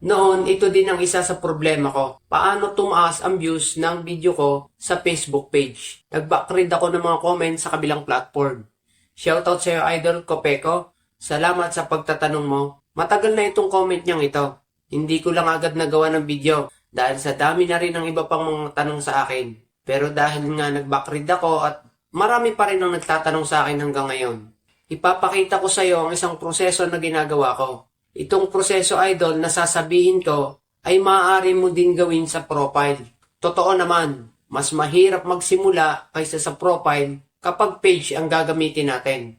Noon, ito din ang isa sa problema ko. Paano tumaas ang views ng video ko sa Facebook page? Nag-backread ako ng mga comments sa kabilang platform. Shoutout sa iyo, Idol Kopeko. Salamat sa pagtatanong mo. Matagal na itong comment niyang ito. Hindi ko lang agad nagawa ng video dahil sa dami na rin ng iba pang mga tanong sa akin. Pero dahil nga nag-backread ako at marami pa rin ang nagtatanong sa akin hanggang ngayon. Ipapakita ko sa iyo ang isang proseso na ginagawa ko. Itong proseso idol na sasabihin ko ay maaari mo din gawin sa profile. Totoo naman, mas mahirap magsimula kaysa sa profile kapag page ang gagamitin natin.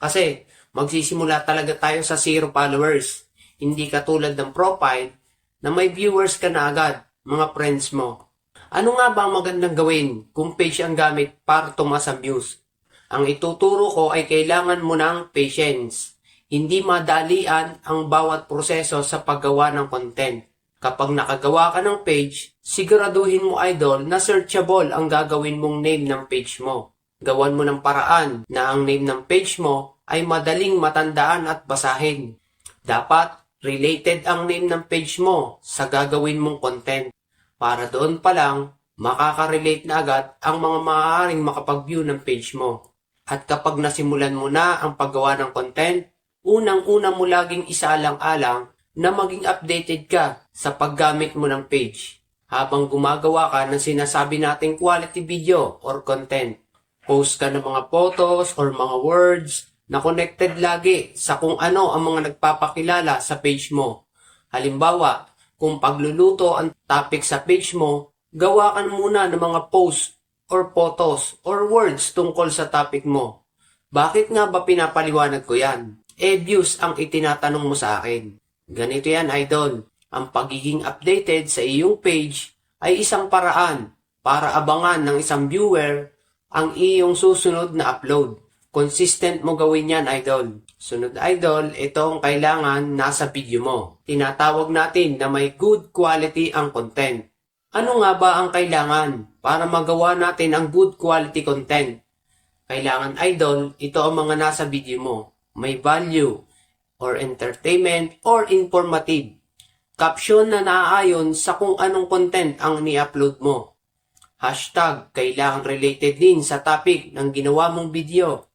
Kasi magsisimula talaga tayo sa zero followers. Hindi katulad ng profile na may viewers ka na agad, mga friends mo. Ano nga ba ang magandang gawin kung page ang gamit para tumas ang views? Ang ituturo ko ay kailangan mo ng patience. Hindi madalian ang bawat proseso sa paggawa ng content. Kapag nakagawa ka ng page, siguraduhin mo idol na searchable ang gagawin mong name ng page mo. Gawan mo ng paraan na ang name ng page mo ay madaling matandaan at basahin. Dapat related ang name ng page mo sa gagawin mong content. Para doon pa lang, makaka-relate na agad ang mga maaaring makapag-view ng page mo. At kapag nasimulan mo na ang paggawa ng content, unang-una mo laging isaalang-alang na maging updated ka sa paggamit mo ng page habang gumagawa ka ng sinasabi nating quality video or content. Post ka ng mga photos or mga words na connected lagi sa kung ano ang mga nagpapakilala sa page mo. Halimbawa, kung pagluluto ang topic sa page mo, gawa ka muna ng mga post or photos or words tungkol sa topic mo. Bakit nga ba pinapaliwanag ko yan? Eh, views ang itinatanong mo sa akin. Ganito yan, idol. Ang pagiging updated sa iyong page ay isang paraan para abangan ng isang viewer ang iyong susunod na upload. Consistent mo gawin yan, idol. Sunod, idol, ito ang kailangan nasa video mo. Tinatawag natin na may good quality ang content. Ano nga ba ang kailangan para magawa natin ang good quality content? Kailangan idol, ito ang mga nasa video mo. May value, or entertainment, or informative. Caption na naaayon sa kung anong content ang ni-upload mo. Hashtag, kailangan related din sa topic ng ginawa mong video.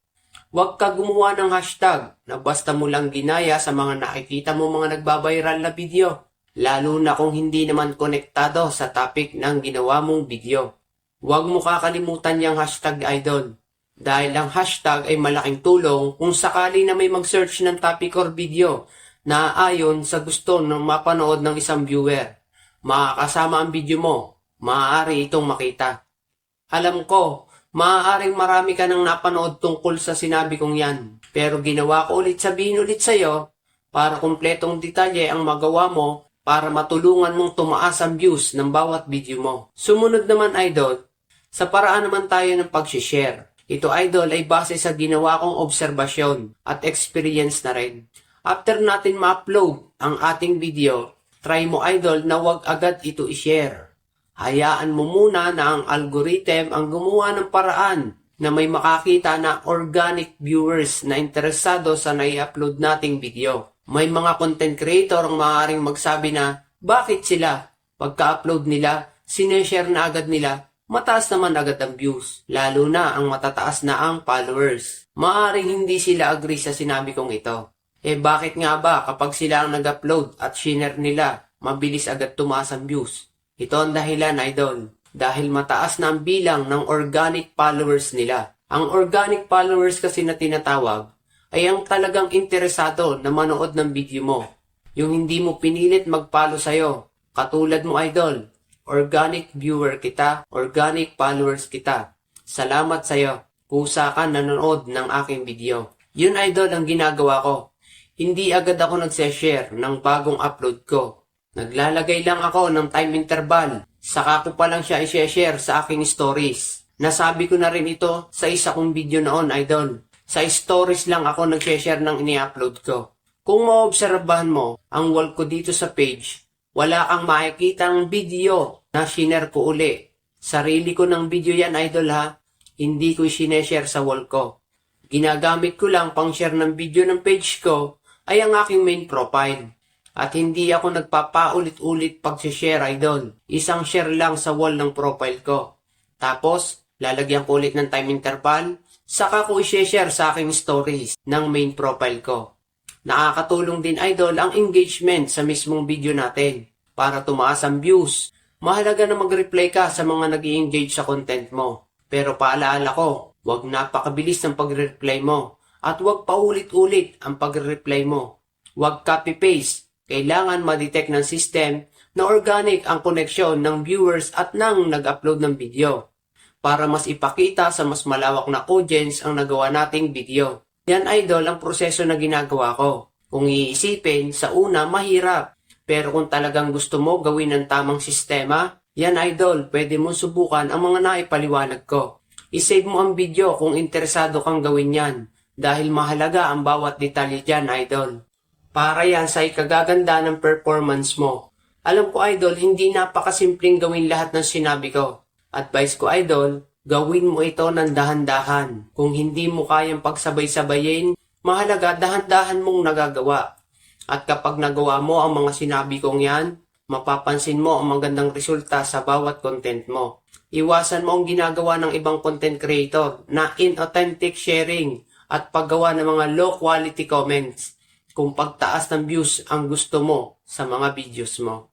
Huwag ka gumawa ng hashtag na basta mo lang ginaya sa mga nakikita mo mga nagbabiral na video. Lalo na kung hindi naman konektado sa topic ng ginawa mong video. Huwag mo kakalimutan yung hashtag idol. Dahil ang hashtag ay malaking tulong kung sakali na may mag-search ng topic or video na ayon sa gusto ng mapanood ng isang viewer. Makakasama ang video mo, maaari itong makita. Alam ko, maaaring marami ka nang napanood tungkol sa sinabi kong yan. Pero ginawa ko ulit sabihin ulit sa'yo para kumpletong detalye ang magawa mo para matulungan mong tumaas ang views ng bawat video mo. Sumunod naman idol, sa paraan naman tayo ng pag-share. Ito idol ay base sa ginawa kong obserbasyon at experience na rin. After natin ma-upload ang ating video, try mo idol na wag agad ito i-share. Hayaan mo muna na ang algorithm ang gumawa ng paraan na may makakita na organic viewers na interesado sa nai-upload nating video. May mga content creator ang maaaring magsabi na bakit sila pagka-upload nila, sineshare na agad nila mataas naman agad ang views, lalo na ang matataas na ang followers. Maaring hindi sila agree sa sinabi kong ito. Eh bakit nga ba kapag sila ang nag-upload at share nila, mabilis agad tumaas ang views? Ito ang dahilan, idol. Dahil mataas na ang bilang ng organic followers nila. Ang organic followers kasi na tinatawag ay ang talagang interesado na manood ng video mo. Yung hindi mo pinilit mag-follow sa'yo. Katulad mo, idol organic viewer kita, organic followers kita. Salamat sa'yo. Kusa ka nanonood ng aking video. Yun idol ang ginagawa ko. Hindi agad ako nagse-share ng bagong upload ko. Naglalagay lang ako ng time interval. Saka ko pa lang siya i-share sa aking stories. Nasabi ko na rin ito sa isa kong video noon, idol. Sa stories lang ako nag-share ng ini-upload ko. Kung maobserbahan mo ang wall ko dito sa page, wala kang makikitang video na shiner ko uli. Sarili ko ng video yan, idol ha. Hindi ko sineshare sa wall ko. Ginagamit ko lang pang share ng video ng page ko ay ang aking main profile. At hindi ako nagpapaulit-ulit pag-share, idol. Isang share lang sa wall ng profile ko. Tapos, lalagyan ko ulit ng time interval, saka ko i-share sa aking stories ng main profile ko. Nakakatulong din, idol, ang engagement sa mismong video natin para tumaas ang views. Mahalaga na mag-reply ka sa mga nag engage sa content mo. Pero paalaala ko, huwag napakabilis ng pag-reply mo at huwag paulit-ulit ang pag-reply mo. Huwag copy-paste. Kailangan ma-detect ng system na organic ang koneksyon ng viewers at ng nag-upload ng video para mas ipakita sa mas malawak na audience ang nagawa nating video. Yan idol ang proseso na ginagawa ko. Kung iisipin, sa una mahirap. Pero kung talagang gusto mo gawin ng tamang sistema, yan idol, pwede mo subukan ang mga naipaliwanag ko. I-save mo ang video kung interesado kang gawin yan dahil mahalaga ang bawat detalye dyan idol. Para yan sa ikagaganda ng performance mo. Alam ko idol, hindi napakasimpleng gawin lahat ng sinabi ko. Advice ko idol, gawin mo ito ng dahan-dahan. Kung hindi mo kayang pagsabay-sabayin, mahalaga dahan-dahan mong nagagawa. At kapag nagawa mo ang mga sinabi kong yan, mapapansin mo ang magandang resulta sa bawat content mo. Iwasan mo ang ginagawa ng ibang content creator na inauthentic sharing at paggawa ng mga low quality comments kung pagtaas ng views ang gusto mo sa mga videos mo.